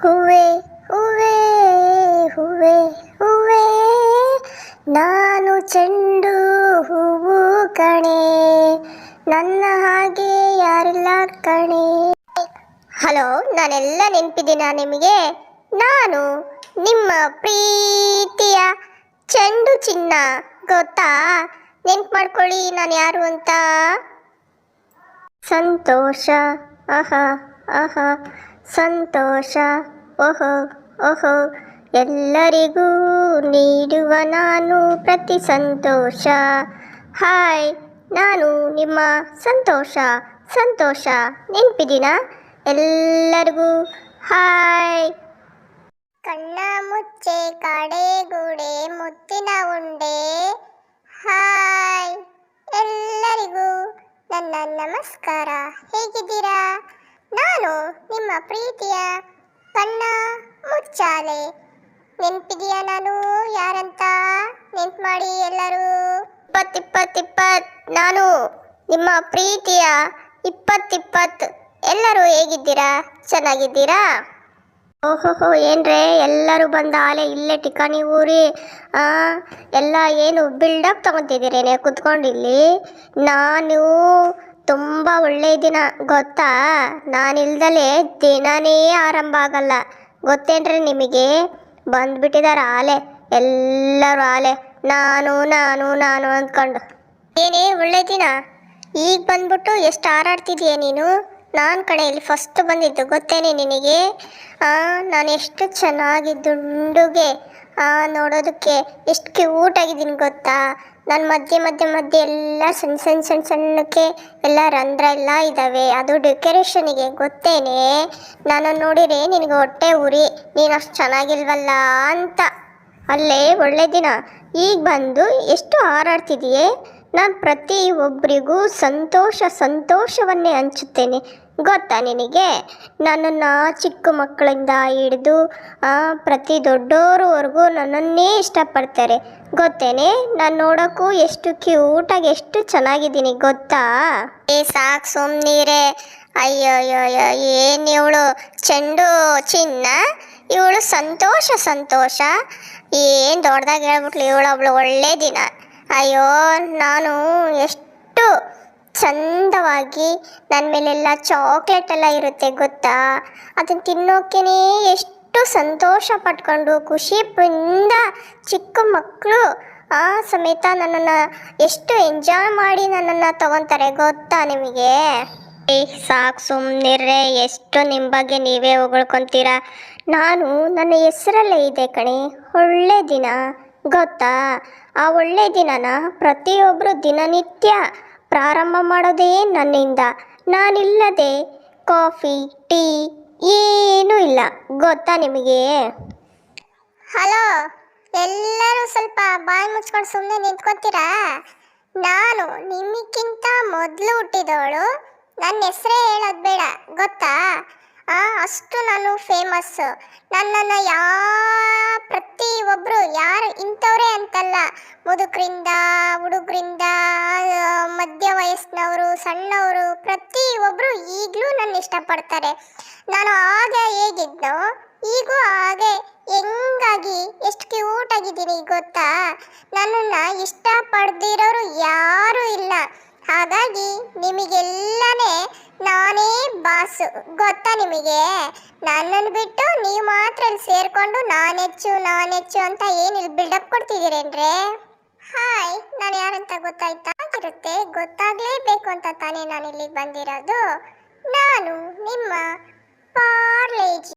ಹೂವೆ ಹೂವೆ ಹೂವೆ ಹೂವೆ ನಾನು ಚೆಂಡು ಹೂವು ಕಣೆ. ನನ್ನ ಹಾಗೆ ಯಾರಿಲ್ಲ ಕಣೆ. ಹಲೋ, ನಾನೆಲ್ಲ ನೆನಪಿದ್ದೀನ ನಿಮಗೆ? ನಾನು ನಿಮ್ಮ ಪ್ರೀತಿಯ ಚೆಂಡು ಚಿನ್ನ, ಗೊತ್ತಾ? ನೆನ್ಪು ಮಾಡ್ಕೊಳ್ಳಿ, ನಾನು ಯಾರು ಅಂತ? ಸಂತೋಷ, ಆಹಾ ಅಹ ಸಂತೋಷ. ಓಹೋ ಓಹೋ, ಎಲ್ಲರಿಗೂ ನೀಡುವ ನಾನು ಪ್ರತಿ ಸಂತೋಷ. ಹಾಯ್, ನಾನು ನಿಮ್ಮ ಸಂತೋಷ ಸಂತೋಷ. ನೆನ್ಪಿದ್ದೀನ ಎಲ್ಲರಿಗೂ ಹಾಯ್. ಕಣ್ಣ ಮುಚ್ಚೆ ಕಡೆಗೂಡೆ ಮುತ್ತಿನ ಉಂಡೆ. ಹಾಯ್, ಎಲ್ಲರಿಗೂ ನನ್ನ ನಮಸ್ಕಾರ. ಹೇಗಿದ್ದೀರಾ? ನಾನು ನಿಮ್ಮ ಪ್ರೀತಿಯ ಕಣ್ಣ ಮುಚ್ಚಾಲೆ. ನೆನ್ಪಿದೆಯಾ ನಾನು ಯಾರಂತ? ನೆನ್ಪು ಮಾಡಿ ಎಲ್ಲರೂ. ಇಪ್ಪತ್ತಿಪ್ಪತ್ತಿಪ್ಪತ್ ಇಪ್ಪತ್ ಇಪ್ಪತ್ ನಾನು ನಿಮ್ಮ ಪ್ರೀತಿಯ ಇಪ್ಪತ್ತಿಪ್ಪತ್ತು ಎಲ್ಲರೂ ಹೇಗಿದ್ದೀರಾ? ಚೆನ್ನಾಗಿದ್ದೀರಾ? ಓಹೋಹೋ, ಏನ್ರೇ, ಎಲ್ಲರೂ ಬಂದ ಆಲೆ ಇಲ್ಲೇ ಟಿಕಾಣಿ ಊರಿ ಎಲ್ಲ ಏನು ಬಿಲ್ಡಪ್ ತಗೊತಿದ್ದೀರೇನೆ, ಕುತ್ಕೊಂಡಿಲ್ಲಿ? ನಾನು ತುಂಬ ಒಳ್ಳೆ ದಿನ. ಗೊತ್ತಾ? ನಾನಿಲ್ದಲೆ ದಿನನೇ ಆರಂಭ ಆಗಲ್ಲ. ಗೊತ್ತೇನ್ರಿ ನಿಮಗೆ? ಬಂದ್ಬಿಟ್ಟಿದ್ದಾರೆ ಆಲೆ. ಎಲ್ಲರೂ ಆಲೆ. ನಾನು ನಾನು ನಾನು ಅಂದ್ಕೊಂಡು. ಏನೇ, ಒಳ್ಳೆ ದಿನ. ಈಗ ಬಂದ್ಬಿಟ್ಟು ಎಷ್ಟು ಹಾರಾಡ್ತಿದೀಯ ನೀನು? ನಾನು ಕಡೆ ಇಲ್ಲಿ ಫಸ್ಟ್ ಬಂದಿದ್ದು. ಗೊತ್ತೇನೆ ನಿನಗೆ? ನಾನು ಎಷ್ಟು ಚೆನ್ನಾಗಿ ದುಂಡುಗೆ ನೋಡೋದಕ್ಕೆ ಎಷ್ಟು ಕ್ಯೂಟ್ ಆಗಿದ್ದೀನಿ ಗೊತ್ತಾ? ನನ್ನ ಮಧ್ಯೆ ಮಧ್ಯೆ ಮಧ್ಯೆ ಎಲ್ಲ ಸಣ್ಣ ಸಣ್ಣ ಸಣ್ಣ ಸಣ್ಣಕ್ಕೆ ಎಲ್ಲ ರಂಧ್ರ ಎಲ್ಲ ಇದ್ದಾವೆ ಅದು ಡೆಕೋರೇಷನಿಗೆ ಗೊತ್ತೇನೆ? ನಾನು ನೋಡಿರಿ ನಿನಗೆ ಹೊಟ್ಟೆ ಉರಿ, ನೀನು ಅಷ್ಟು ಚೆನ್ನಾಗಿಲ್ವಲ್ಲ ಅಂತ. ಅಲ್ಲೇ ಒಳ್ಳೆ ದಿನ. ಈಗ ಬಂದು ಎಷ್ಟು ಹಾರಾಡ್ತಿದೆಯೇ ನಾನು ಪ್ರತಿ ಒಬ್ಬರಿಗೂ ಸಂತೋಷ, ಸಂತೋಷವನ್ನೇ ಹಂಚುತ್ತೇನೆ. ಗೊತ್ತಾ ನಿನಗೆ? ನನ್ನನ್ನು ಚಿಕ್ಕ ಮಕ್ಕಳಿಂದ ಹಿಡಿದು ಪ್ರತಿ ದೊಡ್ಡೋರವರೆಗೂ ನನ್ನನ್ನೇ ಇಷ್ಟಪಡ್ತಾರೆ. ಗೊತ್ತೇನೆ? ನಾನು ನೋಡೋಕ್ಕೂ ಎಷ್ಟು ಕ್ಯೂಟಾಗಿ, ಎಷ್ಟು ಚೆನ್ನಾಗಿದ್ದೀನಿ, ಗೊತ್ತಾ? ಏ, ಸಾಕು ಸುಮ್ಮನೀರೆ ಅಯ್ಯೋ ಅಯ್ಯೋ ಅಯ್ಯೋ ಏನು ಇವಳು? ಚೆಂಡು ಚಿನ್ನ? ಇವಳು ಸಂತೋಷ ಸಂತೋಷ. ಏನು ದೊಡ್ಡದಾಗಿ ಹೇಳ್ಬಿಟ್ಲು ಇವಳು, ಅವಳು ಒಳ್ಳೆ ದಿನ. ಅಯ್ಯೋ, ನಾನು ಎಷ್ಟು ಚಂದವಾಗಿ ನನ್ನ ಮೇಲೆಲ್ಲ ಚಾಕ್ಲೇಟ್ ಎಲ್ಲ ಇರುತ್ತೆ ಗೊತ್ತಾ? ಅದನ್ನು ತಿನ್ನೋಕೆನೇ ಎಷ್ಟು ಸಂತೋಷ ಪಟ್ಕೊಂಡು ಖುಷಿಯಿಂದ ಚಿಕ್ಕ ಮಕ್ಕಳು ಆ ಸಮೇತ ನನ್ನನ್ನು ಎಷ್ಟು ಎಂಜಾಯ್ ಮಾಡಿ ನನ್ನನ್ನು ತಗೊತಾರೆ ಗೊತ್ತಾ ನಿಮಗೆ? ಏ, ಸಾಕು ಸುಮ್ಮನಿರ್ರೆ ಎಷ್ಟು ನಿಮ್ಮ ಬಗ್ಗೆ ನೀವೇ ಹೊಗಳ್ಕೊಂತೀರಾ? ನಾನು ನನ್ನ ಹೆಸರಲ್ಲೇ ಇದೆ ಕಣೆ, ಒಳ್ಳೆ ದಿನ. ಗೊತ್ತಾ? ಆ ಒಳ್ಳೆ ದಿನನ ಪ್ರತಿಯೊಬ್ಬರು ದಿನನಿತ್ಯ ಪ್ರಾರಂಭ ಮಾಡೋದೇ ನನ್ನಿಂದ. ನಾನಿಲ್ಲದೆ ಕಾಫಿ, ಟೀ ಏನೂ ಇಲ್ಲ. ಗೊತ್ತಾ ನಿಮಗೆ? ಹಲೋ, ಎಲ್ಲರೂ ಸ್ವಲ್ಪ ಬಾಯಿ ಮುಚ್ಕೊಂಡು ಸುಮ್ಮನೆ ನಿಂತ್ಕೊತೀರಾ? ನಾನು ನಿಮಗಿಂತ ಮೊದಲು ಹುಟ್ಟಿದವಳು. ನನ್ನ ಹೆಸರೇ ಹೇಳೋದು ಬೇಡ. ಗೊತ್ತಾ? ಅಷ್ಟು ನಾನು ಫೇಮಸ್ ನನ್ನನ್ನು ಯಾ, ಪ್ರತಿ ಒಬ್ಬರು ಯಾರು ಇಂಥವ್ರೇ ಅಂತಲ್ಲ. ಮುದುಕರಿಂದ, ಹುಡುಗರಿಂದ ಮಧ್ಯ ವಯಸ್ಸಿನವರು ಸಣ್ಣವರು, ಪ್ರತಿ ಒಬ್ಬರು ಈಗಲೂ ನನ್ನ ಇಷ್ಟಪಡ್ತಾರೆ. ನಾನು ಆಗ ಹೇಗಿದ್ನೋ, ಈಗೂ ಹಾಗೆ ಹೆಂಗಾಗಿ ಎಷ್ಟು ಕ್ಯೂಟ್ ಆಗಿದ್ದೀನಿ ಗೊತ್ತಾ? ನನ್ನನ್ನು ಇಷ್ಟಪಡ್ದಿರೋರು ಯಾರೂ ಇಲ್ಲ. ಹಾಗಾಗಿ ನಿಮಗೆಲ್ಲನೇ ನಾನೇ ಬಾಸು. ಗೊತ್ತಾ ನಿಮಗೆ? ನನ್ನನ್ನು ಬಿಟ್ಟು ನೀವು ಮಾತ್ರ ಇಲ್ಲಿ ಸೇರಿಕೊಂಡು ನಾನೆಚ್ಚು ನಾನೆಚ್ಚು ಅಂತ ಏನು ಇಲ್ಲಿ ಬಿಲ್ಡಪ್ ಕೊಡ್ತಿದ್ದೀರೇನ್ರೆ ಹಾಯ್ ನಾನು ಯಾರಂತ ಗೊತ್ತಾಯ್ತಾ? ಇರುತ್ತೆ ಗೊತ್ತಾಗಲೇಬೇಕು ಅಂತ ತಾನೇ ನಾನು ಇಲ್ಲಿಗೆ ಬಂದಿರೋದು. ನಾನು ನಿಮ್ಮ ಪಾರ್ಲೇಜಿ